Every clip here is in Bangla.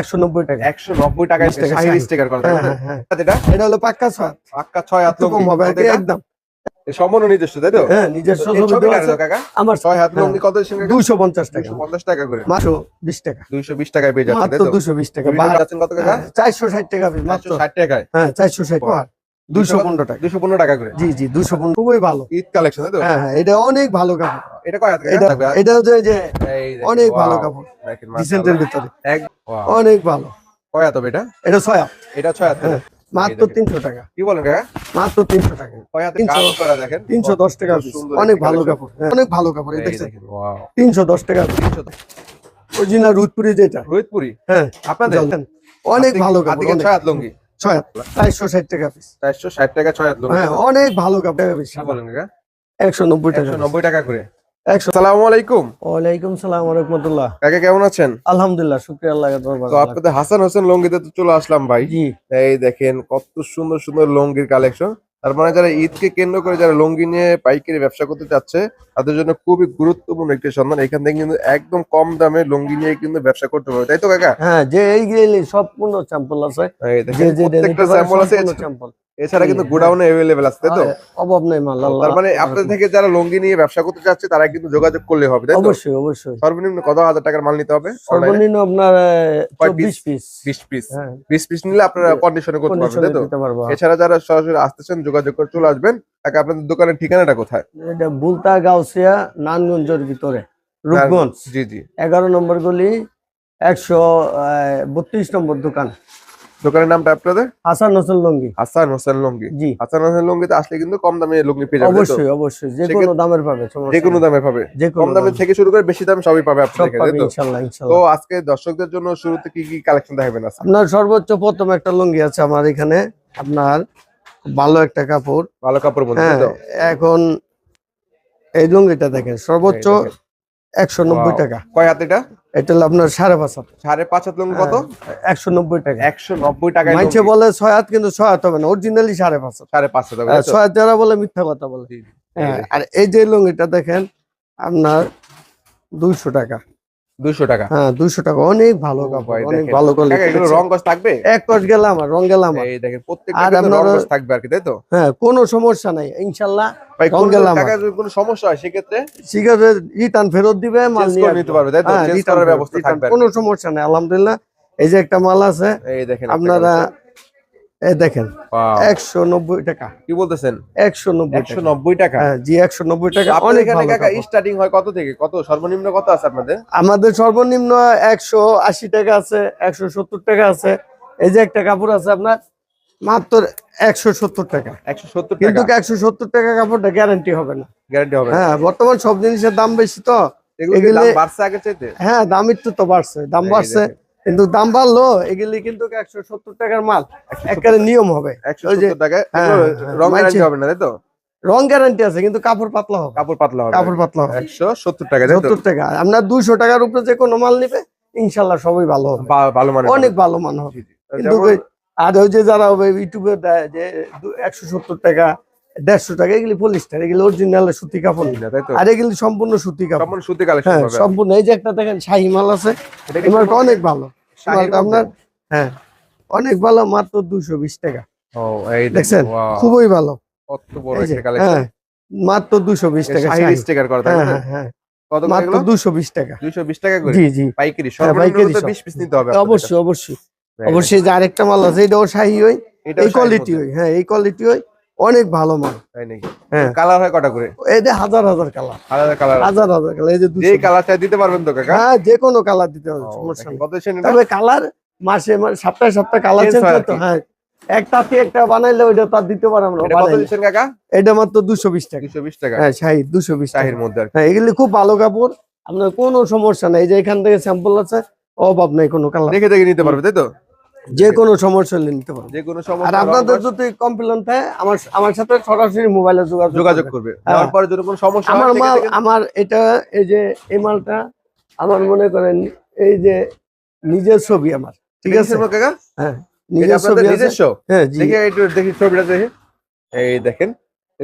একশো নব্বই টাকা। একশো নব্বই টাকায় টাকা স্টিকার করা হ্যাঁ হ্যাঁ হ্যাঁ। এটা? হলো পাক্কা ছয়। পাক্কা ছয় হাত কম হবে একদম। সম্পূর্ণ নিজস্ব তাই তো? হ্যাঁ নিজস্ব কাকা? আমার ছয় হাত। লঙ্গি কত পঞ্চাশ টাকা। পঞ্চাশ টাকা করে। মাত্র বিশ টাকা। দুইশো বিশ টাকায় পেয়ে যাচ্ছে দুশো বিশ টাকা। কত চারশো ষাট টাকা মাত্র। ষাট টাকায়? হ্যাঁ চারশো ষাট দুশো পনেরো টাকা। দুশো পনেরো টাকা করে? জি জি দুশো পনেরো খুবই ভালো। ঈদ কালেকশন তাই তো? হ্যাঁ হ্যাঁ এটা অনেক ভালো কাপড়। এটা কয় এটা এটা হচ্ছে যে অনেক ভালো কাপড়। ডিসেন্টের ভিতরে। এক wow, অনেক ভালো। কয় হাত হবে এটা? এটা ছয়। এটা ছয় হাত মাত্র তিনশো টাকা। কি বলেন মাত্র তিনশো টাকা। তিনশো- দশ টাকা সুন্দর অনেক ভালো কাপড়। হ্যাঁ, অনেক ভালো কাপড়। তিনশো দশ টাকা অরিজিনাল রুদপুরি যেটা। হ্যাঁ আপনাদের? অনেক ভালো কাপড়। ছয় হাত লঙ্গি? ছয় হাত চারশো ষাট টাকা পিস চারশো ষাট টাকা ছয় হাত লঙ্গি। হ্যাঁ অনেক ভালো কাপড়। পিস কি বলেন একশো নব্বই টাকা নব্বই টাকা করে। আলাইকুম। ওয়ালাইকুম সালাম রহমতুল্লাহ। কাকা কেমন আছেন? আলহামদুলিল্লাহ শুক্রিয়া আল্লাহ তো আপনাদের হাসান হোসেন লঙ্গিতে তো চলে আসলাম ভাই। এই দেখেন কত সুন্দর সুন্দর লঙ্গির কালেকশন তার মানে যারা ঈদকে কেন্দ্র করে যারা লঙ্গি নিয়ে পাইকারি ব্যবসা করতে চাচ্ছে তাদের জন্য খুবই গুরুত্বপূর্ণ একটি সন্ধান এখান থেকে কিন্তু একদম কম দামে লঙ্গি নিয়ে কিন্তু ব্যবসা করতে পারবে তাই তো কাকা? হ্যাঁ যে এই সম্পূর্ণ স্যাম্পল আছে। প্রত্যেকটা স্যাম্পল স্যাম্পল এছাড়া কিন্তু গোডাউনে অ্যাভেলেবেল আছে তাই তো? অভাব নেই মাল আল্লাহ তার মানে আপনাদের থেকে যারা লঙ্গি নিয়ে ব্যবসা করতে চাচ্ছে তারা কিন্তু যোগাযোগ করলে হবে তাই তো? অবশ্যই অবশ্যই। সর্বনিম্ন কত হাজার টাকার মাল নিতে হবে সর্বনিম্ন আপনার কয় চব্বিশ পিস বিশ পিস হ্যাঁ। বিশ পিস নিলে আপনারা কন্ডিশনে করতে পারবেন তাই তো? পারব এছাড়া যারা সরাসরি আসতেছেন যোগাযোগ করে চলে আসবেন। তাকে আপনাদের দোকানের ঠিকানাটা কোথায়? এটা বুলতা গাউসিয়া নানগঞ্জের ভিতরে রূপগঞ্জ। জি জি। এগারো নম্বর গলি একশো বত্রিশ নম্বর দোকান। দোকানের নামটা আপনাদের? হাসান হোসেন লঙ্গি। হাসান হোসেন লঙ্গি। জি। হাসান হোসেন লঙ্গিতে আসলে কিন্তু কম দামে লঙ্গি পেয়ে যাবেন অবশ্যই অবশ্যই। যে কোনো দামের পাবে যে কোনো দামে পাবে। কম দামে থেকে শুরু করে বেশি দামে সবই পাবে আপনাদের তাই তো? ইনশাল্লাহ তো আজকে দর্শকদের জন্য শুরুতে কি কি কালেকশন দেখাবেন আজকে? আপনার সর্বোচ্চ প্রথম একটা লুঙ্গি আছে আমার এখানে। আপনার ভালো একটা কাপড়। ভালো কাপড় বলতে হ্যাঁ তো? এখন এই লুঙ্গিটা দেখেন সর্বোচ্চ। একশো নব্বই. টাকা। কয় হাত এটা? এটা হলো আপনার সাড়ে পাঁচ হাত। সাড়ে পাঁচ হাত লঙ্গি কত? একশো নব্বই টাকা। একশো নব্বই টাকা বলে ছয় হাত কিন্তু ছয় হাত হবে না। অরিজিনালি সাড়ে পাঁচ হাত। সাড়ে পাঁচ হাত হবে, আর ছয় হাত যারা বলে মিথ্যা কথা বলে। হ্যাঁ আর এই যে লুঙ্গিটা দেখেন আপনার দুইশো টাকা। টাকা। হ্যাঁ টাকা। অনেক ভালো কাপড় অনেক ভালো কাকা, এগুলো রং কস থাকবে? এক কস গেলাম আমার রং গেলাম আমার। এই দেখেন প্রত্যেকটা রং কস থাকবে আর কি তাই তো? হ্যাঁ কোনো সমস্যা নাই ইনশাল্লাহ ভাই কোন গেলাম টাকা যদি কোনো সমস্যা হয় সেক্ষেত্রে রিটার্ন ফেরত দিবে মাল নিয়ে নিতে পারবে তাই তো? হ্যাঁ, চেঞ্জ করার ব্যবস্থা থাকবে কোনো সমস্যা নাই আলহামদুলিল্লাহ। এই যে একটা মাল আছে এই দেখেন আপনারা দেখেন একশো নব্বই টাকা। কি বলতেছেন? একশো নব্বই একশো টাকা নব্বই টাকা? হ্যাঁ জি একশো নব্বই টাকা অনেক এখানে ভালো স্টার্টিং হয় কত থেকে? কত সর্বনিম্ন কত আছে আপনাদের? আমাদের সর্বনিম্ন একশো আশি টাকা আছে একশো সত্তর টাকা আছে। এই যে একটা কাপড় আছে আপনার মাত্র একশো সত্তর টাকা। একশো সত্তর কিন্তু একশো সত্তর টাকা কাপড়টা গ্যারান্টি হবে না। গ্যারান্টি হবে হ্যাঁ বর্তমান সব জিনিসের দাম বেশি তো। বাড়ছে আগে চাইতে? হ্যাঁ দাম একটু তো বাড়ছে দাম বাড়ছে। কিন্তু দাম বাড়লো এগুলি কিন্তু একশো সত্তর টাকার মাল। একেবারে নিয়ম হবে। হ্যাঁ, হ্যাঁ, রং গ্যারান্টি হবে না তাই তো? রং গ্যারান্টি আছে কিন্তু কাপড় পাতলা হবে। কাপড় পাতলা হবে। কাপড় পাতলা হবে। একশো সত্তর টাকা সত্তর টাকা। আপনার দুইশো টাকার উপরে যে কোনো মাল নিবে ইনশাল্লাহ সবই ভালো হবে। ভালো মানে অনেক ভালো মান হবে। কিন্তু আর ওই যে যারা ইউটিউবে দেয় যে একশো সত্তর টাকা দেড়শো টাকা এগুলি পলিস্টার এগুলি অরিজিনাল সুতি কাপড়। আর এগুলি সম্পূর্ণ সুতি কাপড়। সুতি হ্যাঁ সম্পূর্ণ। এই যে একটা দেখেন শাহি মাল আছে। এটা মালটা অনেক ভালো। আপনার হ্যাঁ অনেক ভালো মাত্র দুশো বিশ টাকা। দেখছেন? খুবই ভালো। হ্যাঁ মাত্র দুশো বিশ টাকা শাহির শাহি। স্টিকার করা হ্যাঁ হ্যাঁ হ্যাঁ। মাত্র দুশো বিশ টাকা। 220 টাকা জি জি। পাইকারি হ্যাঁ, পাইকারি তো সব। 20 পিস নিতে হবে অবশ্যই অবশ্যই। অবশ্যই যে আরেকটা মাল আছে এটাও শাহি ওই। এই কোয়ালিটি ওই হ্যাঁ এই কোয়ালিটি ওই। অনেক ভালো মাল। তাই নাকি? হ্যাঁ। কালার হয় কটা করে? এটা হাজার হাজার কালার। আলাদা কালার হাজার হাজার কালার এই যে দুশো যেই কালার চাই দিতে পারবেন তো কাকা? হ্যাঁ যে কোনো কালার দিতে হবে সমস্যা নেই। কত দিচ্ছেন তবে কালার মাসে মানে সপ্তাহে সপ্তাহে কালার চেঞ্জ হয় করতে। হ্যাঁ। একটা থেকে একটা বানাইলে ওইটা তার দিতে পারে আমরা কাকা? এটা মাত্র দুশো বিশ টাকা। 220 টাকা। হ্যাঁ শাহি দুশো বিশ টাকা। শাহির মধ্যে হ্যাঁ এগুলি খুব ভালো কাপড় আপনার কোনো সমস্যা নাই। এই যে এখান থেকে স্যাম্পল আছে অভাব নাই কোনো কালার। দেখে দেখে নিতে পারবে তাই তো? যে কোনো সমস্যা নিতে পারবে। যে কোনো আর সমস্যা আপনাদের যদি কমপ্লেন থাকে আমার আমার সাথে সরাসরি মোবাইলে যোগাযোগ যোগাযোগ করবে। তারপরে পরে যদি কোনো সমস্যা হয় আমার মাল আমার এটা এই যে এই মালটা আমার মনে করেন এই যে নিজের ছবি আমার ঠিক আছে? কাকা? হ্যাঁ নিজের ছবি নিজস্ব? হ্যাঁ দেখি একটু দেখি ছবিটা দেখি। এই দেখেন।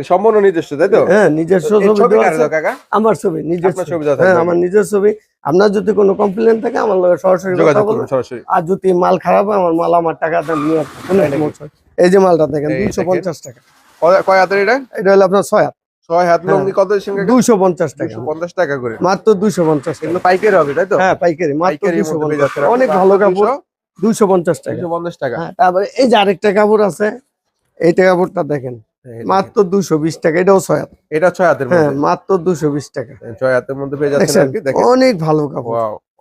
সম্পূর্ণ নিজস্ব তাই তো? হ্যাঁ নিজস্ব ছবি কাকা? আমার ছবি আপনার ছবি। হ্যাঁ আমার নিজের ছবি। আপনার যদি কোনো কমপ্লেন থাকে আমার লগে সরাসরি কথা যোগাযোগ সরাসরি। আর যদি মাল খারাপ হয় আমার মাল আমার টাকা নিয়ে। এই যে মালটা দেখেন এই দুইশো দেখেন। পঞ্চাশ টাকা। কয়- হাতের এটা? এটা হলো আপনার ছয় হাত। ছয় হাত হ্যাঁ। লঙ্গি কত দুইশো পঞ্চাশ টাকা। পঞ্চাশ টাকা করে। মাত্র দুইশো পঞ্চাশ পাইকারি হবে তাই তো? হ্যাঁ পাইকারি। মাত্র দুইশো পঞ্চাশ টাকা। অনেক ভালো কাপড়। দুইশো- পঞ্চাশ টাকা। দুইশো পঞ্চাশ টাকা। হ্যাঁ তারপরে এই যে আরেকটা কাপড় আছে এইটা কাপড়টা দেখেন। মাত্র দুশো বিশ টাকা এটাও ছয় হাত। এটা ছয় হাতের হ্যাঁ মাত্র দুশো বিশ টাকা। ছয় হাতের মধ্যে পেয়ে যাচ্ছেন অনেক ভালো কাপড়।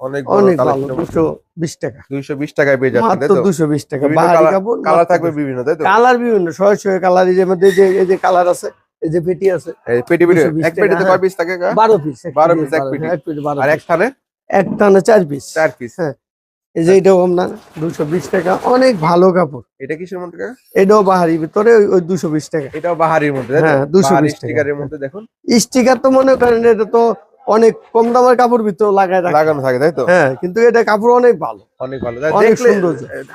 অনেক অনেক ভালো দুশো বিশ টাকা। দুইশো বিশ টাকায় পেয়ে যাচ্ছেন মাত্র দুশো বিশ টাকা। বাহারি কাপড় কালার থাকবে বিভিন্ন তাই তো? কালার বিভিন্ন শয়ে শয়ে কালার এই যে মধ্যে যে এই যে কালার আছে এই যে পেটি আছে এই পেটি পেটি এক পেটিতে কয় পিস থাকে? বারো পিস এক পেটি। আর এক থানে? এক পিস চার পিস হ্যাঁ। এই যে এটাও আপনার দুশো বিশ টাকা। অনেক ভালো কাপড়। এটা কিসের মধ্যে এটাও বাহারি ভিতরে ওই- দুশো বিশ টাকা। এটাও বাহারির মধ্যে হ্যাঁ, 220 বাহারি টাকা। স্টিকারের মধ্যে দেখুন। স্টিকার তো মনে করেন এটা তো অনেক কম দামের কাপড় ভিতরে লাগায় লাগানো থাকে তাই তো? হ্যাঁ কিন্তু এটা কাপড় অনেক ভালো। অনেক ভালো। অনেক দেখলে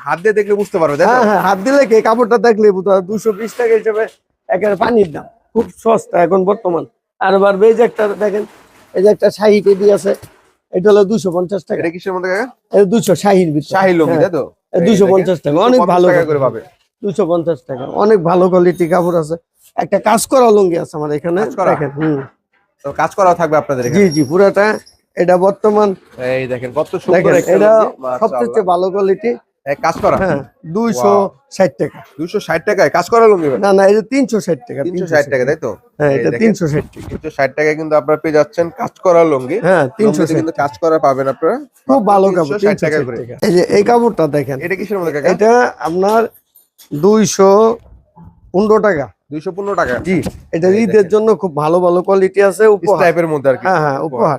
হাত দিয়ে দেখলে বুঝতে পারবে হ্যাঁ হ্যাঁ হাত দিলে কি কাপড়টা দেখলে দুশো বিশ টাকা হিসেবে একেবারে পানির দাম। খুব সস্তা এখন বর্তমান। আর এই যে একটা দেখেন এই যে একটা শাহি পেদি আছে। এটা হলো দুশো পঞ্চাশ টাকা। এটা কিসের মধ্যে এটা দুশো শাহির শাহী লঙ্গি তাই তো? দুশো পঞ্চাশ টাকা, অনেক ভালো করে পাবে। দুশো পঞ্চাশ টাকা অনেক ভালো কোয়ালিটি কাপড় আছে। একটা কাজ করা লুঙ্গি আছে আমার এখানে? দেখেন হুম। তো কাজ করা থাকবে আপনাদের জি জি পুরাটা এটা বর্তমান এই দেখেন কত সুন্দর এটা সবচেয়ে ভালো কোয়ালিটি কাজ করা। হ্যাঁ দুইশো ষাট টাকা। দুশো ষাট টাকায় কাজ করা লুঙ্গি না না এটা তিনশো ষাট টাকা তিনশো ষাট টাকা তাই তো? হ্যাঁ এটা। তিনশো ষাট টাকা। তিনশো ষাট টাকায় কিন্তু আপনারা পেয়ে যাচ্ছেন কাজ করা লুঙ্গি। হ্যাঁ তিনশো কিন্তু কাজ করা পাবেন আপনারা। খুব ভালো কাপড় তিনশো টাকা করে। এই যে এই কাপড়টা দেখেন এটা কিসের মধ্যে এটা আপনার দুইশো পনেরো টাকা। দুইশো পনেরো টাকা। জি এটা এই ঈদের জন্য খুব ভালো ভালো কোয়ালিটি আছে উপহার। টাইপের মধ্যে আর কি। হ্যাঁ হ্যাঁ উপহার।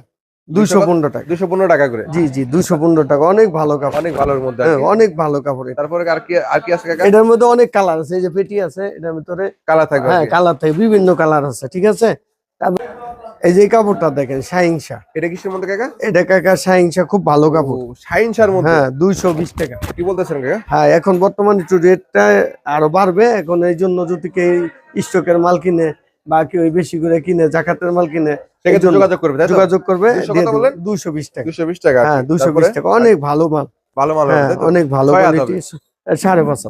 দুইশো পনেরো টাকা। দুইশো পনেরো টাকা করে? জি জি দুইশো পনেরো টাকা। অনেক ভালো কাপড়। অনেক ভালোর মধ্যে আর হ্যাঁ, কি। অনেক ভালো কাপড় তারপরে আর কি আর কি আছে এটার মধ্যে অনেক কালার আছে এই যে পেটি আছে এটার ভিতরে থাকবে হ্যাঁ কালার বিভিন্ন কালার আছে ঠিক আছে? এই যে কাপড়টা দেখেন শাহিংসা এটা কিসের মধ্যে কাকা? এটা কাকা শাহিংসা খুব ভালো কাপড়। সাইন্সার মধ্যে? হ্যাঁ দুইশো বিশ টাকা। কি বলতেছেন কাকা? হ্যাঁ এখন বর্তমানে একটু রেটটা আরও বাড়বে। এখন এই জন্য যদি কেউ স্টকের মাল কিনে বা কেউ বেশি করে কিনে জাকাতের মাল কিনে সেক্ষেত্রে যোগাযোগ করবে যোগাযোগ করবে 200 কত বললেন? দুশো বিশ টাকা। দুশো বিশ টাকা হ্যাঁ দুশো বিশ টাকা। অনেক ভালো মাল। ভালো মাল হবে হ্যাঁ তাই তো? অনেক ভালো কোয়ালিটি সাড়ে পাঁচ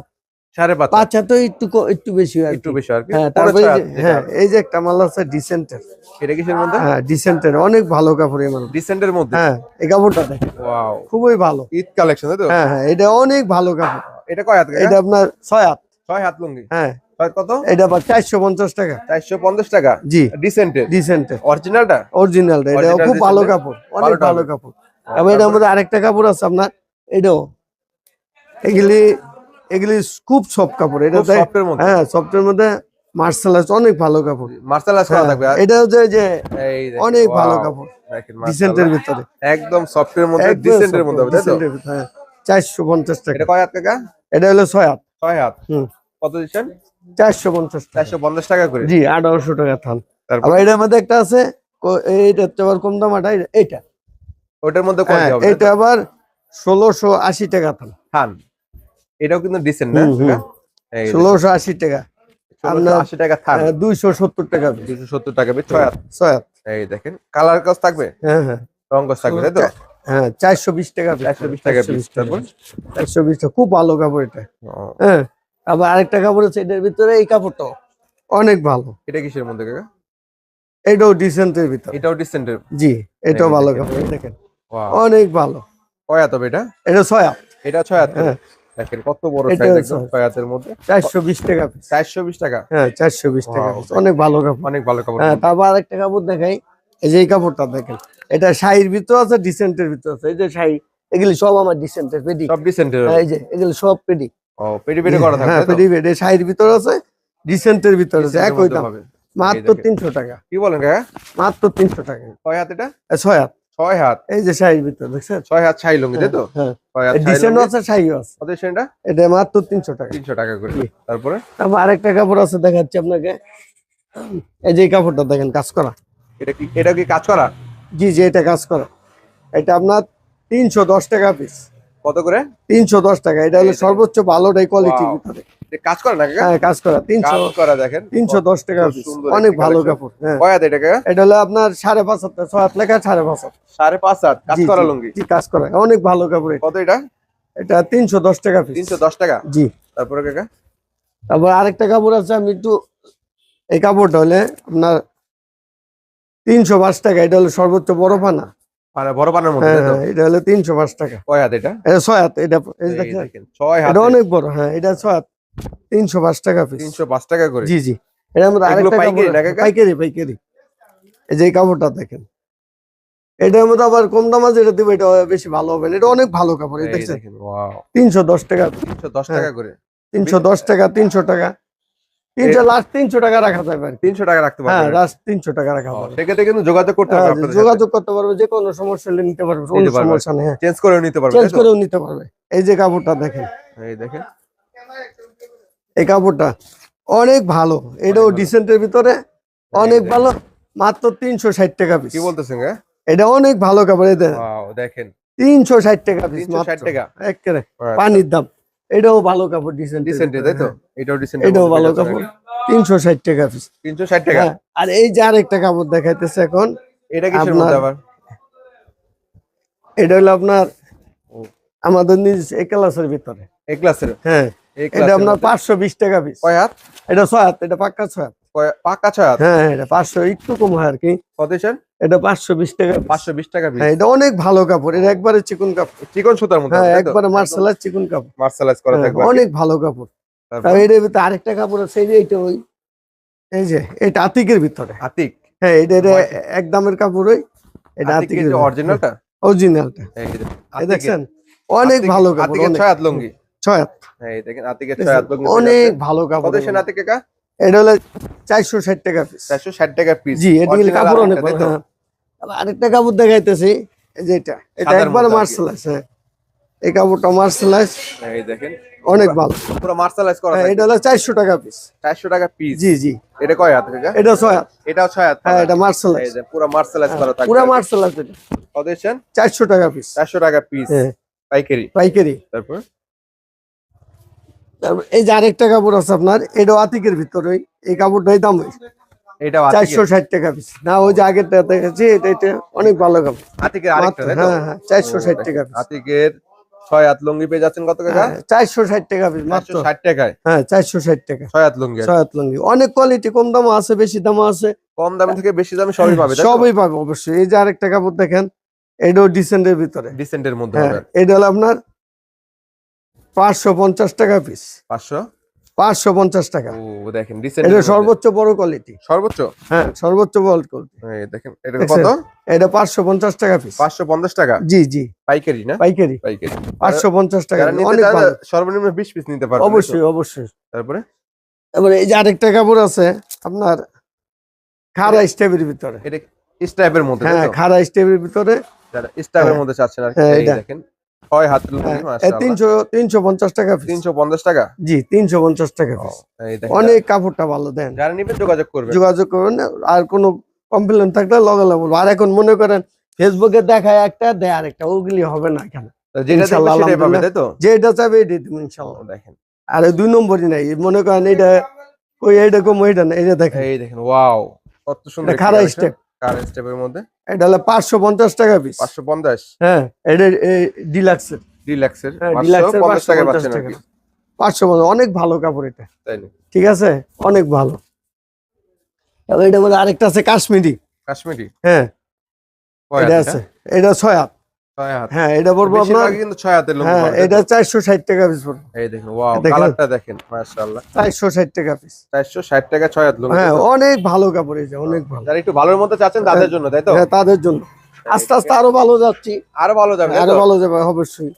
সাড়ে পাঁচ পাঁচ তো একটু একটু বেশি হয় একটু বেশি আর কি। হ্যাঁ তারপরে এই যে- হ্যাঁ এই যে একটা মাল আছে ডিসেন্টের এটা কিসের মধ্যে? হ্যাঁ ডিসেন্টের অনেক ভালো কাপড় এই মাল। ডিসেন্টের মধ্যে? হ্যাঁ এই কাপড়টা দেখেন। ওয়াও খুবই ভালো। ঈদ কালেকশন তাই তো? হ্যাঁ হ্যাঁ এটা অনেক ভালো কাপড়। এটা কয় হাত? এটা আপনার ছয় হাত। ছয় হাত লুঙ্গি? হ্যাঁ কত? এটা আবার চারশো পঞ্চাশ টাকা। চারশো পঞ্চাশ টাকা? জি। অরিজিনালটা অরিজিনালটা এটা খুব ভালো কাপড়। অনেক ভালো কাপড়। এবং এটার মধ্যে আরেকটা কাপড় আছে আপনার। এটাও। এগুলি এগুলি খুব সফট কাপড়। এটা হ্যাঁ সফটের মধ্যে অনেক ভালো কাপড়। করা হ্যাঁ, থাকবে। এটা হচ্ছে যে অনেক ভালো কাপড়। ডিসেন্টের ভিতরে। একদম সফটের মধ্যে ডিসেন্টের মধ্যে তাই তো? decent এর ভিতরে, হ্যাঁ টাকা। এটা কয় হাত কাকা? এটা হলো হাত। হাত। হুম। কত দিচ্ছেন? চারশো পঞ্চাশ চারশো পঞ্চাশ টাকা করে? জি আঠারোশো টাকা থান। আবার এটার মধ্যে একটা আছে এইটা হচ্ছে আবার কম দাম আটা এইটা। ওটার মধ্যে হ্যাঁ, এটা আবার ষোলোশো আশি টাকা থান। থান। এটাও কিন্তু ডিসেন্ট না? এই ষোলোশো আশি টাকা। আপনার- আশি টাকা থান। দুইশো সত্তর টাকা। দুশো সত্তর টাকা বেশ ছয় ছয় এই দেখেন কালার কাজ থাকবে? হ্যাঁ হ্যাঁ। রং কাজ থাকবে তাই তো? হ্যাঁ চারশো বিশ টাকা। বিশ টাকা চারশো বিশ টাকা খুব ভালো কাপড় এটা। হ্যাঁ। আবার আরেকটা কাপড় আছে এটার ভিতরে এই কাপড়টাও। অনেক ভালো। এটা কিসের মধ্যে কাকা? এটাও ডিসেন্টের ভিতরে। এটাও ডিসেন্টের? জি এটাও ভালো কাপড় দেখেন। অনেক ভালো। কয় হাত হবে এটা? এটা ছয় এটা ছয় হ্যাঁ। দেখেন কত বড় সাইজ একদম। মধ্যে। টাকা টাকা? হ্যাঁ টাকা অনেক ভালো কাপড়। অনেক ভালো কাপড়। হ্যাঁ তারপর আরেকটা কাপড় দেখাই। এই যে এই কাপড়টা দেখেন এটা শাড়ির ভিতর আছে ডিসেন্টের ভিতর আছে। এই যে শাড়ি এগুলি সব আমার ডিসেন্টের পেডি। সব ডিসেন্টের। এই যে এগুলি সব পেডি। ও করা হ্যাঁ? পেডি পেডি শাড়ির ভিতর আছে ডিসেন্টের ভিতর আছে একই দাম। মাত্র দেখেন। তিনশো টাকা। কি বলেন কাকা? মাত্র তিনশো টাকা। কয় হাত এটা? ছয় হাত। ছয় হাত। এই যে শাড়ির ভিতর দেখছেন? ছয় হাত ছাই লুঙ্গি তাই তো? হ্যাঁ ছয় হাত ডিসেন্ট আছে শাড়িও আছে। কত সেটা এটা? মাত্র তিনশো টাকা। তিনশো টাকা করে। তারপরে? তারপর আরেকটা কাপড় আছে দেখাচ্ছি আপনাকে। এই যে কাপড়টা দেখেন কাজ করা। এটা কি এটা কি কাজ করা? জি জি এটা কাজ করা। এটা আপনার তিনশো দশ টাকা পিস কত করে? তিনশো দশ টাকা। এটা হলো। সর্বোচ্চ ভালোটাই কোয়ালিটির Wow. ভিতরে। কাজ করে না হ্যাঁ কাজ করা। তিনশো কাজ করা দেখেন। তিনশো দশ টাকা অনেক ভালো কাপড় হ্যাঁ। কয় এটা কাকা এটা হলো আপনার সাড়ে পাঁচ হাত ছয় হাত লেখা সাড়ে পাঁচ হাত। সাড়ে পাঁচ হাত। কাজ করা লুঙ্গি? জি, কাজ করা। অনেক ভালো কাপড় কত এটা? এটা তিনশো দশ টাকা পিস তিনশো দশ টাকা? জি। তারপরে কাকা? তারপর আরেকটা কাপড় আছে আমি একটু এই কাপড়টা হলে আপনার তিনশো পাঁচ টাকা। এটা হলো সর্বোচ্চ বড় পানা। মানে বড় পানের মধ্যে হ্যাঁ? হ্যাঁ এটা হলো তিনশো পাঁচ টাকা। কয় হাত এটা? এটা ছয় হাত এটা এই এই দেখেন, দেখেন ছয় হাত। এটা অনেক বড় হ্যাঁ এটা ছয় হাত তিনশো পাঁচ টাকা তিনশো পাঁচ টাকা করে? জি জি। এটা মধ্যে আরেকটা পাইকারি পাইকারি এই যে কাপড়টা দেখেন। এটার মধ্যে আবার কম দামা যেটা দেবো এটা বেশি ভালো হবে না। এটা অনেক ভালো কাপড় দেখছেন? দেখেন তিনশো দশ টাকা। তিনশো দশ। টাকা করে। তিনশো দশ টাকা তিনশো টাকা। তিনশো লাস্ট তিনশো টাকা রাখা যাবে তিনশো টাকা রাখতে হ্যাঁ লাস্ট তিনশো টাকা রাখা যাবে। সেক্ষেত্রে কিন্তু যোগাযোগ করতে হ্যাঁ, যোগাযোগ করতে পারবে যে কোনো সমস্যা হলে নিতে পারবে কোনো সমস্যা নেই চেঞ্জ করে নিতে পারবেন চেঞ্জ করেও নিতে পারবে। এই যে কাপড়টা দেখেন। এই দেখেন। এই কাপড়টা অনেক ভালো। এটাও। ডিসেন্টের ভিতরে অনেক ভালো মাত্র তিনশো ষাট টাকা পিস কি বলতেছেন এটা অনেক ভালো কাপড় দেখেন দেখেন। তিনশো ষাট টাকা পিস 360 টাকা? পানির দাম। এটাও ভালো কাপড় ডিসেন্ট ডিসেন্ট তাই তো? এটাও ডিসেন্ট এটাও ভালো কাপড় তিনশো ষাট টাকা পিস তিনশো ষাট টাকা? হ্যাঁ আর এই যে আরেকটা কাপড় দেখাইতেছে এখন এটা কিসের মধ্যে আবার? এটা হলো আপনার আমাদের নিজ এক ক্লাসের ভিতরে। ক্লাসের হ্যাঁ এটা আপনার মধ্যে। পাঁচশো বিশ টাকা পিস কয় হাত? এটা ছয় হাত এটা পাক্কা ছয় হাত। কয়- পাকা ছয় হ্যাঁ হ্যাঁ, এটা পাঁচশো একটু কম হয় আর কি। কত স্যার এটা পাঁচশো বিশ টাকা। পাঁচশো বিশ টাকা হ্যাঁ এটা অনেক ভালো কাপড় এটা একবারে চিকুন কাপড়। চিকন সুতার মধ্যে হ্যাঁ একবারে মার্শাল চিকুন কাপড়। মার্শালাইজ করা হ্যাঁ, থাকবে অনেক ভালো কাপড়। এটার ভিতরে আরেকটা কাপড় আছে এই যে এইটা ওই এই যে এটা আতিকের ভিতরে। আতিক? হ্যাঁ এটা এটা এক দামের কাপড় ওই এটা আতিকের অরিজিনালটা অরিজিনালটা এই যে দেখছেন? অনেক ভালো কাপড় আতিকের ছয় হাত লুঙ্গি। ছয় হাত। হ্যাঁ এই দেখেন আতিকের ছয় হাত লুঙ্গি অনেক ভালো কাপড়। কত সেন আতিক কাকা এটা হলো চারশো ষাট টাকা পিস চারশো ষাট টাকা পিস জি এটা গেলে কাপড় অনেক হ্যাঁ। আবার আরেকটা কাপড় দেখাইতেছি এই যে এটা। এটা একবার। মার্শালাইজ হ্যাঁ। এই কাপড়টা মার্শালাইজ এই দেখেন। অনেক ভালো। পুরো মার্শালাইজ করা হ্যাঁ এটা হলো চারশো টাকা পিস চারশো টাকা পিস জি জি। এটা কয় হাত কাকা? এটা ছয় হাত। এটাও ছয় হাত হ্যাঁ এটা মার্শালাইজ পুরো মার্শালাইজ করা থাকবে। পুরা মার্শালাইজ এটা। কত এসেছেন চারশো টাকা পিস চারশো টাকা পিস হ্যাঁ। পাইকারি। পাইকারি। তারপর? তারপর এই যে আরেকটা কাপড় আছে আপনার এটাও আতিকের ভিতরে এই কাপড়টাই দাম এটাও চারশো ষাট টাকা পিস। না ওই যে এটা এটা অনেক ভালো কাপড়। আতিকের হ্যাঁ হ্যাঁ চারশো ষাট টাকা আতিকের ছয় হাত লুঙ্গি পেয়ে যাচ্ছেন কত টাকা চারশো ষাট টাকা পিস মাত্র। ষাট টাকায়? হ্যাঁ চারশো ষাট টাকা। ছয় হাত লুঙ্গি আর কি। ছয় হাত লুঙ্গি। অনেক কোয়ালিটি কম দামও আছে বেশি দামও আছে। কম দামে থেকে বেশি দামে সবই পাবে সবই পাবে অবশ্যই। এই যে আরেকটা কাপড় দেখেন এটাও ডিসেন্টের ভিতরে। ডিসেন্টের মধ্যে হ্যাঁ এটা হলো আপনার পাঁচশো পঞ্চাশ টাকা পিস পাঁচশো? পাঁচশো পঞ্চাশ টাকা। ও দেখেন এটা সর্বোচ্চ বড় কোয়ালিটি সর্বোচ্চ? হ্যাঁ সর্বোচ্চ বড় কোয়ালিটি দেখেন এটা কত? এটা পাঁচশো পঞ্চাশ টাকা পিস পাঁচশো পঞ্চাশ টাকা? জি জি। পাইকারি না? পাইকারি। পাইকারি। পাঁচশো পঞ্চাশ টাকা অনেক সর্বনিম্ন বিশ পিস নিতে পারবে অবশ্যই অবশ্যই। তারপরে? এবারে এই যে আরেকটা কাপড় আছে আপনার খাড়া স্টেপের ভিতরে। এটা স্টাইপের মধ্যে হ্যাঁ খাড়া স্টেপের ভিতরে। যারা স্টাইপের হ্যাঁ। মধ্যে চাচ্ছেন আর হ্যাঁ, এই দেখেন। ছয় হাত হ্যাঁ, তিনশো তিনশো পঞ্চাশ টাকা তিনশো পঞ্চাশ টাকা? জি তিনশো পঞ্চাশ টাকা অনেক কাপড়টা ভালো দেন। যারা যোগাযোগ করবে। যোগাযোগ করবেন আর কোনো কমপ্লেন থাকলে লগে লগে বলব। আর এখন মনে করেন ফেসবুকে দেখায় একটা দেয় আরেকটা ওগুলি হবে না এখানে। যেটা চাবে এটাই তুমি ইনশাল্লাহ। দেখেন। আর দুই নম্বরই নাই মনে করেন এটা ওই এইটা কম ওইটা না এটা দেখেন। এই দেখেন ওয়াও। কত সুন্দর খাড়া স্টেপ কার স্টেপের মধ্যে। এটা হলো পাঁচশো পঞ্চাশ টাকা পিস পাঁচশো পঞ্চাশ? হ্যাঁ এটা ডিলাক্সের। ডিলাক্সের হ্যাঁ ডিলাক্সের পাঁচশো পঞ্চাশ টাকা। পাঁচশো পঞ্চাশ অনেক ভালো কাপড় এটা। তাই না ঠিক আছে? অনেক ভালো। এটা বলে আরেকটা আছে কাশ্মীরি। কাশ্মীরি? হ্যাঁ। এটা? আছে। এটা ছয় হাত। হ্যাঁ এটা পড়ব আপনার কিন্তু ছয় হাতের হ্যাঁ এটা তো? চারশো ষাট টাকা পিস পড়বে। এই দেখেন ওয়াও দেখেন। কালারটা দেখেন মাশাআল্লাহ। চারশো ষাট টাকা পিস চারশো ষাট টাকা ছয় হাত হ্যাঁ অনেক ভালো কাপড় এই যে অনেক ভালো। যারা একটু ভালোর মধ্যে চাচ্ছেন তাদের জন্য তাই তো? হ্যাঁ তাদের জন্য। আস্তে আস্তে আরও ভালো যাচ্ছি। আরও ভালো যাবে আরও ভালো যাবে অবশ্যই।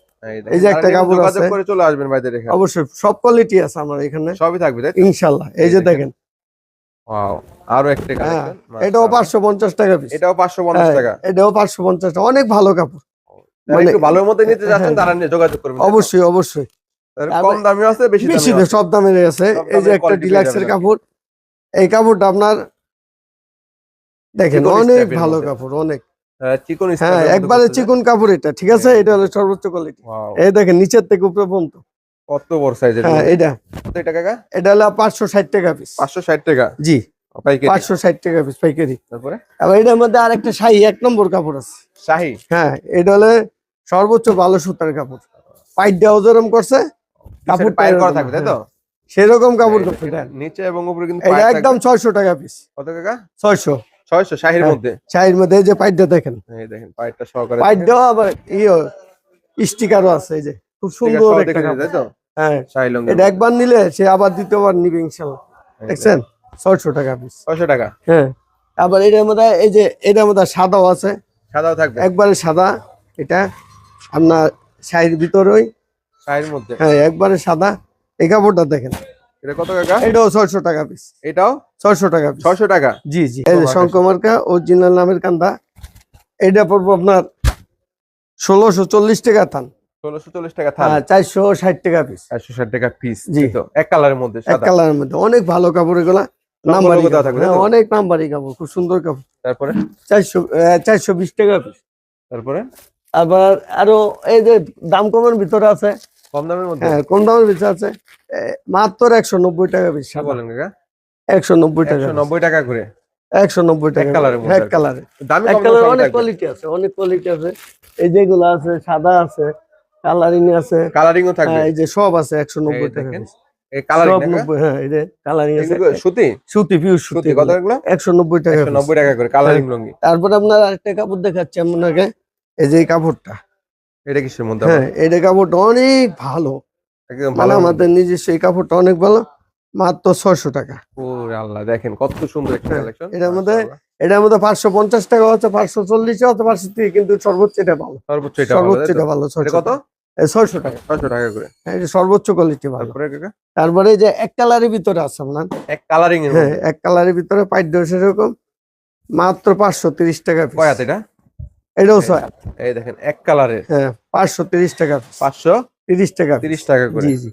এই যে একটা কাপড় আছে। করে চলে আসবেন ভাইদের এখানে অবশ্যই সব কোয়ালিটি আছে আমার এখানে। সবই থাকবে তাই তো? ইনশাল্লাহ এই যে দেখেন। ওয়াও আরও একটা হ্যাঁ কালেকশন এটাও পাঁচশো পঞ্চাশ টাকা পিস এটাও পাঁচশো পঞ্চাশ টাকা। এটাও পাঁচশো পঞ্চাশ টাকা অনেক ভালো কাপড়। মানে- একটু ভালোর মধ্যে নিতে যাচ্ছেন হ্যাঁ। তারা নিয়ে যোগাযোগ করবেন অবশ্যই অবশ্যই। কম দামিও আছে বেশি বেশি সব দামের আছে। এই যে একটা ডিলাক্সের কাপড় এই কাপড়টা আপনার দেখেন অনেক ভালো কাপড় অনেক। চিকন হ্যাঁ একবারে চিকন কাপড় এটা ঠিক আছে? এটা হলো সর্বোচ্চ কোয়ালিটি এই দেখেন নিচের থেকে উপরে পর্যন্ত। কত বড় সাইজের হ্যাঁ এটা? কত এটা কাকা? এটা হলো পাঁচশো ষাট টাকা পিস পাঁচশো ষাট টাকা? জি। পাইকারি। পাঁচশো ষাট টাকা পিস পাইকারি। তারপরে? আবার এটার মধ্যে আরেকটা শাড়ি এক নম্বর কাপড় আছে। শাহি? হ্যাঁ এটা হলে সর্বোচ্চ ভালো সুতার কাপড়। পাইট দেওয়া যেরকম করছে কাপড় পায়ের করা থাকবে তাই তো? সেরকম কাপড় করছে এটা নিচে এবং উপরে কিন্তু এটা একদম থাকবে। ছয়শো টাকা পিস কত কাকা? ছয়শো। ছয়শো শাহির হ্যাঁ। মধ্যে? শাড়ির মধ্যে এই যে পাইটটা দেখেন। এই দেখেন পায়েরটা সহকারে পাইট দেওয়া আবার ইয়ে স্টিকারও আছে এই যে। খুব সুন্দর একটা তাই তো? হ্যাঁ শাহি লঙ্গি এটা একবার নিলে সে আবার দ্বিতীয়বার নিবে ইনশাল্লাহ দেখছেন? ছয়শো টাকা পিস ছয়শো টাকা? হ্যাঁ আবার এটার মধ্যে এই যে এটার মধ্যে সাদাও আছে। সাদাও থাকবে? একবারে সাদা এটা আপনার শাড়ির ভিতরেই? শাহির মধ্যে? হ্যাঁ একবারে সাদা। এই কাপড়টা দেখেন। এটা কত এটাও ছয়শো টাকা পিস এটাও? ছয়শো টাকা পিস ছয়শো টাকা? জি জি। এই যে শঙ্কমার্কা অরিজিনাল নামের কান্দা। এটা পড়ব আপনার ষোলোশো চল্লিশ টাকা থান। ষোলোশো চল্লিশ টাকা থান? চারশো ষাট টাকা পিস চারশো ষাট টাকা পিস জি। তো। এক কালারের মধ্যে এক কালারের মধ্যে। অনেক ভালো কাপড় এগুলা। নাম্বারি থাকবে, অনেক নাম্বারি কাপড় খুব সুন্দর কাপড়। তারপরে? চারশো চারশো বিশ টাকা পিস তারপরে? আবার আরও এই যে দাম কমের ভিতরে আছে। কম দামের মধ্যে? হ্যাঁ কম দামের ভিতরে আছে। মাত্র একশো নব্বই টাকা কি বলেন একশো নব্বই টাকা নব্বই টাকা করে? একশো নব্বই টাকা মধ্যে এক কালারে এক কালার অনেক কোয়ালিটি আছে অনেক কোয়ালিটি আছে। এই যেগুলো আছে সাদা আছে কালারিং আছে। কালারিংও থাকবে। হ্যাঁ, এই যে সব আছে একশো নব্বই টাকা দেখেন, piece। এই কালারিং নব্বই হ্যাঁ এই যে কালারিং আছে। সুতি? সুতি পিউর সুতি সুতি কত এগুলো। একশো নব্বই টাকা একশো piece। নব্বই টাকা করে কালারিং লুঙ্গি তারপর আপনার আরেকটা কাপড় দেখাচ্ছি আপনাকে। এই যে কাপড়টা এটা কিসের মধ্যে হ্যাঁ এই কাপড়টা অনেক ভালো। একদম মানে ভালো। আমাদের নিজস্ব এই কাপড়টা অনেক ভালো মাত্র ছয়শো টাকা। ওরে আল্লাহ দেখেন কত সুন্দর একটা হ্যাঁ, কালেকশন এটার মধ্যে এটার মধ্যে পাঁচশো পঞ্চাশ টাকা হচ্ছে পাঁচশো চল্লিশ আছে পাঁচশো তিরিশ কিন্তু সর্বোচ্চ এটা ভালো। সর্বোচ্চ এটা ভালো, সর্বোচ্চ এটা ভালো কত? ছয়শো টাকা। ছয়শো টাকা করে। হ্যাঁ, এটা সর্বোচ্চ কোয়ালিটি ভালো। তারপরে এই যে এক কালারের ভিতরে আছে আপনার। এক কালারিং হ্যাঁ এক কালারের ভিতরে সেরকম মাত্র পাঁচশো তিরিশ টাকা এটা? এটাও ছয়। এই দেখেন এক কালারের। হ্যাঁ পাঁচশো তিরিশ টাকা পাঁচশো তিরিশ টাকা তিরিশ টাকা করে। জি জি।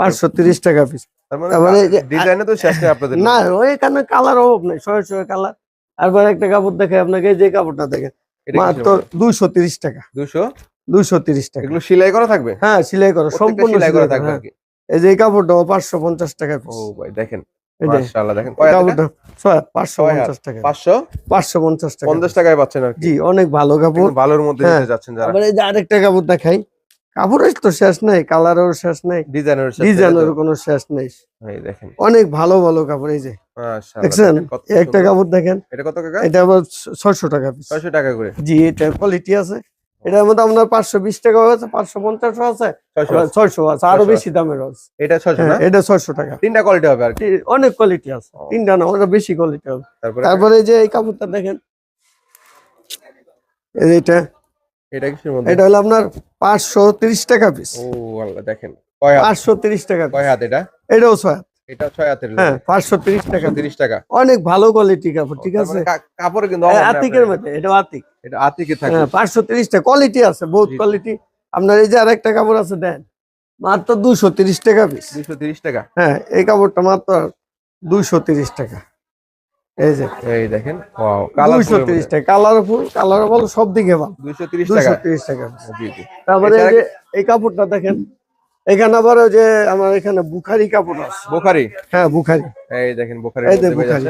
পাঁচশো তিরিশ টাকা পিস মানে তারপরে ডিজাইনে তো শেষ নেই আপনাদের। না কালার অভাব নেই কালার তারপর একটা কাপড় দেখে আপনাকে যে কাপড়টা দেখেন মাত্র দুইশো তিরিশ টাকা। দুশো দুইশো তিরিশ টাকা। এগুলো সেলাই করা থাকবে? হ্যাঁ সিলাই করো সম্পূর্ণ সেলাই করা থাকবে হ্যাঁ। এই যে কাপড়টা পাঁচশো পঞ্চাশ টাকা ও ভাই দেখেন। দেখেন। টাকা। টাকা। টাকায় পাচ্ছেন আর জি অনেক ভালো কাপড়। ভালোর মধ্যে হ্যাঁ। যাচ্ছেন যারা। এই যে আরেকটা কাপড় দেখাই। কাপড়ের তো শেষ নাই শেষ নাই ডিজাইনের কোনো শেষ নেই। দেখেন। অনেক ভালো ভালো কাপড় এই যে। দেখছেন? একটা কাপড় দেখেন। এটা কত কাকা? এটা আবার ছয়শো টাকা ছয়শো টাকা করে। জি এটা কোয়ালিটি আছে। এটার মধ্যে আপনার পাঁচশো বিশ টাকা আছে পাঁচশো পঞ্চাশও আছে ছয়শো আছে। আরও বেশি দামের আছে। এটা ছয়শো হ্যাঁ, এটা ছয়শো টাকা। তিনটা কোয়ালিটি হবে আর অনেক কোয়ালিটি আছে। তিনটা না ওটা বেশি কোয়ালিটি হবে। তারপরে? যে এই কাপড়টা দেখেন। এই যে এটা। এটা কিসের এটা হলো আপনার পাঁচশো তিরিশ টাকা পিস ও আল্লাহ দেখেন। পাঁচশো তিরিশ টাকা কয় হাত এটা? এটাও ছয় হাত। এটা ছয় হাতের হ্যাঁ পাঁচশো তিরিশ টাকা। তিরিশ টাকা। অনেক ভালো কোয়ালিটি কাপড় ঠিক আছে? মানে কাপড় কিন্তু আতিকের মধ্যে এটা আতিক। এটা আতিকে থাকে। হ্যাঁ কোয়ালিটি আছে বহুত। কোয়ালিটি আপনার এই যে আরেকটা কাপড় আছে দেন মাত্র দুশো তিরিশ টাকা পিস টাকা হ্যাঁ এই কাপড়টা মাত্র দুইশো তিরিশ টাকা এই যে। এই দেখেন ওয়াও কালার টাকা কালার ফুল কালার ভালো সব দিকে ভালো দুশো তিরিশ দুইশো টাকা তিরিশ টাকা জি জি। তারপরে এই যে এই কাপড়টা দেখেন এখানে আবার ওই যে আমার এখানে বুখারি কাপড় আছে। বোখারি? হ্যাঁ বুখারি। এই দেখেন বোখারি এই যে বোখারি।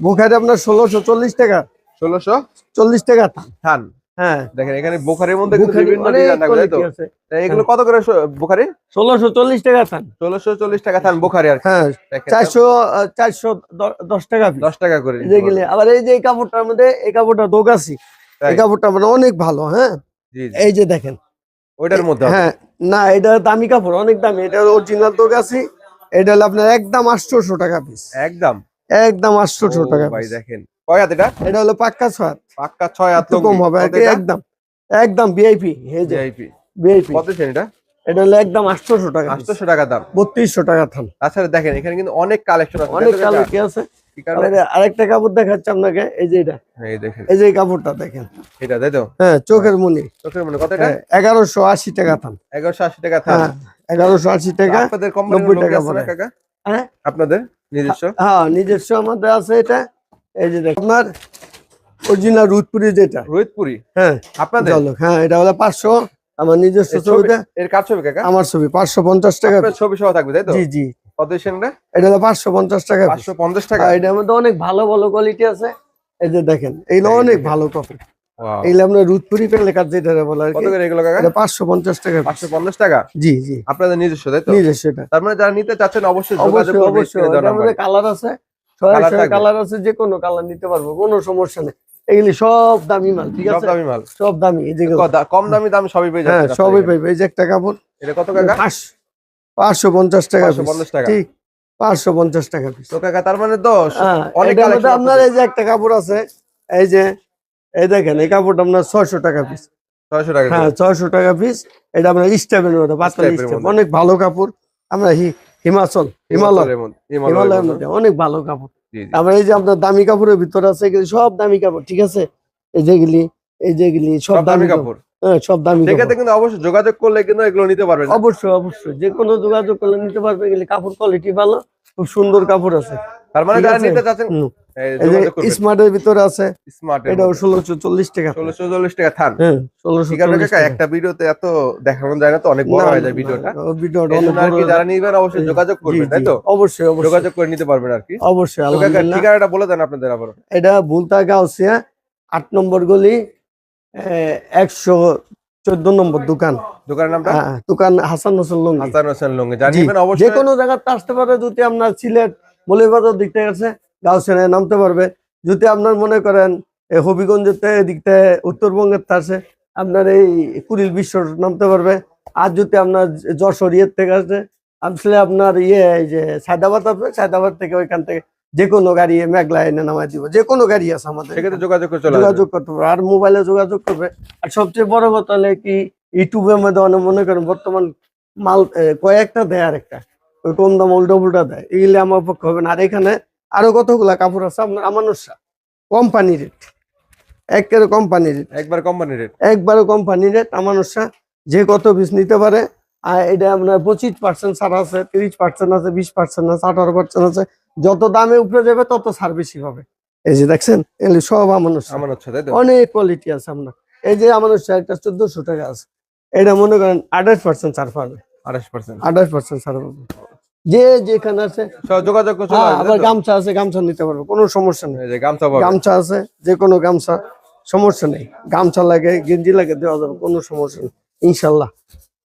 বুখারি আপনার ষোলোশো চল্লিশ টাকা ষোলোশো চল্লিশ টাকা থান। হ্যাঁ। দেখেন এখানে বোখারির মধ্যে কিন্তু বিভিন্ন তা? এগুলো কত করে বোখারি? ষোলোশো চল্লিশ টাকা থান ষোলোশো চল্লিশ টাকা থান বোখারি আর হ্যাঁ চারশো চারশো দশ টাকা। দশ টাকা করে গেলে আবার এই যে এই কাপড়টার মধ্যে এই কাপড়টা তাই? এই কাপড়টা মানে অনেক ভালো হ্যাঁ? এই যে দেখেন। ওইটার মধ্যে হ্যাঁ না এটা দামি কাপড় অনেক দামি। এটা অরিজিনাল দোকাসি এটা হলো আপনার একদম আটশোশো টাকা পিস। একদম? একদম আটশোশো টাকা ভাই দেখেন। কয় হাত এটা? এটা হলো পাক্কা ছয় পাক্কা ছয় হাত কম হবে একদম একদম ভিআইপি যে ভিআইপি কত এটা? এটা হলো একদম আটশোশো টাকা। আটশোশো টাকা দাম। বত্রিশশো টাকা থান। তাছাড়া দেখেন এখানে কিন্তু অনেক কালেকশন আছে। অনেক দেখো কালার কাকা? কি আছে? আরেকটা কাপড় দেখাচ্ছে আপনাকে এই যে এটা। এই দেখেন। এই যে কাপড়টা দেখেন। এটা তাই তো? হ্যাঁ চোখের মনি চোখের মনে কত এটা? এগারোশো আশি টাকা থান। এগারোশো আশি টাকা থান। হ্যাঁ এগারোশো আশি টাকা আপনাদের কোম্পানির 90 টাকা পড়ে। হ্যাঁ? আপনাদের নিজস্ব? হ্যাঁ নিজস্ব আমাদের আছে এটা। এই যে দেখুন আপনার অরিজিনাল রুদপুরি যেটা। রোহিতপুরি হ্যাঁ। আপনাদের? হ্যাঁ এটা হলো পাঁচশো আমার নিজস্ব ছবি- ছবিটা এর কার ছবি কাকা? আমার ছবি পাঁচশো পঞ্চাশ টাকা। ছবি সহ থাকবে তাই তো? জি জি। কত এটা? হলো পাঁচশো পঞ্চাশ টাকা। পাঁচশো পঞ্চাশ টাকা? এটার মধ্যে অনেক ভালো ভালো কোয়ালিটি আছে। এই যে দেখেন এইগুলো অনেক ভালো কপি এইগুলো রুদপুরি যেটা বলে আর কত করে এগুলো কাকা? এটা পাঁচশো পঞ্চাশ টাকা টাকা? জি জি। আপনাদের নিজস্ব তাই তো? নিজস্ব এটা। তার মানে যারা নিতে চাচ্ছেন অবশ্যই যোগাযোগ অবশ্যই করবেন। কালার আছে। ছয়। কালার আছে যে কোনো কালার নিতে পারব কোনো সমস্যা নেই। এগুলি সব দামি মাল ঠিক সব দামি মাল। সব দামি এই কম দামি দামি সবই পেয়ে হ্যাঁ সবই পাইবে এই যে একটা কাপড়। এটা কত টাকা 550 টাকা। ঠিক টাকা পিস তো কাকা তার মানে হ্যাঁ অনেক আপনার এই যে একটা কাপড় আছে এই যে এই দেখেন এই কাপড়টা আপনার ছয়শো টাকা পিস ছয়শো টাকা হ্যাঁ টাকা পিস এটা আপনার স্টেপের মধ্যে পাতলা স্টেপ অনেক ভালো কাপড়। আমরা হিমাচল হিমালয় হিমালয়ের মধ্যে- অনেক ভালো কাপড়। জি। এই যে আপনার দামি কাপড়ের ভিতরে আছে সব দামি কাপড় ঠিক আছে? এই যেগুলি এই যেগুলি সব দামি কাপড়। হ্যাঁ সব দামি সেক্ষেত্রে কিন্তু অবশ্যই যোগাযোগ করলে কিন্তু এগুলো নিতে পারবেন। অবশ্যই অবশ্যই। যে কোনো যোগাযোগ করলে নিতে পারবে এগুলি কাপড় কোয়ালিটি ভালো খুব সুন্দর কাপড় আছে। তার মানে যারা নিতে চাচ্ছেন স্মার্টের ভিতরে আছে স্মার্ট ষোলোশো চল্লিশ টাকা। ষোলোশো চল্লিশ টাকা থান। হ্যাঁ ষোলোশো ঠিক একটা ভিডিওতে এত দেখানো যায় না তো অনেক বড় হয়ে যায় ভিডিওটা। ভিডিওটা আর কি যারা নিবেন অবশ্যই যোগাযোগ করবেন তাই তো? অবশ্যই অবশ্যই। যোগাযোগ করে নিতে পারবেন আর কি। অবশ্যই আলহামদুলিল্লাহ। ঠিকানাটা বলে দেন আপনাদের আবার এটা ভুলতা গাউসিয়া আট নম্বর গলি একশো চোদ্দ নম্বর দোকান। দোকানের নামটা? হ্যাঁ, দোকান হাসান হোসেন লঙ্গি। হাসান হোসেন লঙ্গে। যা জি, যে অবশ্যই। কোনো জায়গাতে আসতে পারে যদি আপনার সিলেট মলিবাজার দিক থেকে আছে গাউসিয়ানে নামতে পারবে। যদি আপনার মনে করেন এই হবিগঞ্জেতে এদিক থেকে উত্তরবঙ্গের আসে আপনার এই কুড়িল বিশ্ব নামতে পারবে। আর যদি আপনার যশোর ইয়ের থেকে আসে আসলে আপনার ইয়ে এই যে সায়দাবাদ আসবে সায়দাবাদ থেকে ওইখান থেকে যে কোনো গাড়ি মেঘলা এনে নামাই দিব। যে কোনো গাড়ি আছে আমাদের যোগাযোগ যোগাযোগ করতে পারবে। আর মোবাইলে যোগাযোগ করবে। আর সবচেয়ে বড় কথা হলে কি ইউটিউবের মধ্যে অনেক মনে করেন বর্তমান মাল কয়েকটা দেয় আর একটা ওই কম দাম উল্টো উল্টা দেয়। এগুলি আমার পক্ষে হবে না। আর এখানে আরও কতগুলা কাপড় আছে? আপনার আমানুষা কোম্পানি রেট একেবারে কোম্পানি রেট একবার কোম্পানি রেট একবারে কোম্পানি রেট আমানুষা যে কত পিস নিতে পারে। আর এটা আপনার পঁচিশ পার্সেন্ট ছাড় আছে তিরিশ পার্সেন্ট আছে বিশ পার্সেন্ট আছে আঠারো পার্সেন্ট আছে। যত দামে উপরে যাবে তত ছাড় বেশি পাবে। এই যে দেখছেন এগুলি সব আমানুষা অনেক কোয়ালিটি আছে আপনার। এই যে আমাদের একটা চোদ্দশো টাকা আছে। এটা মনে করেন আঠাশ পার্সেন্ট ছাড় পাবে। আঠাশ পার্সেন্ট আঠাশ পার্সেন্ট ছাড় পাবে। যে যেখানে আছে। যোগাযোগ করে চলে হ্যাঁ, আবার গামছা আছে গামছা নিতে পারব কোনো সমস্যা নেই। গামছা গামছা আছে যে কোনো গামছা সমস্যা নেই। গামছা লাগে গেঞ্জি লাগে দেওয়া যাবে কোনো সমস্যা নেই ইনশাল্লাহ।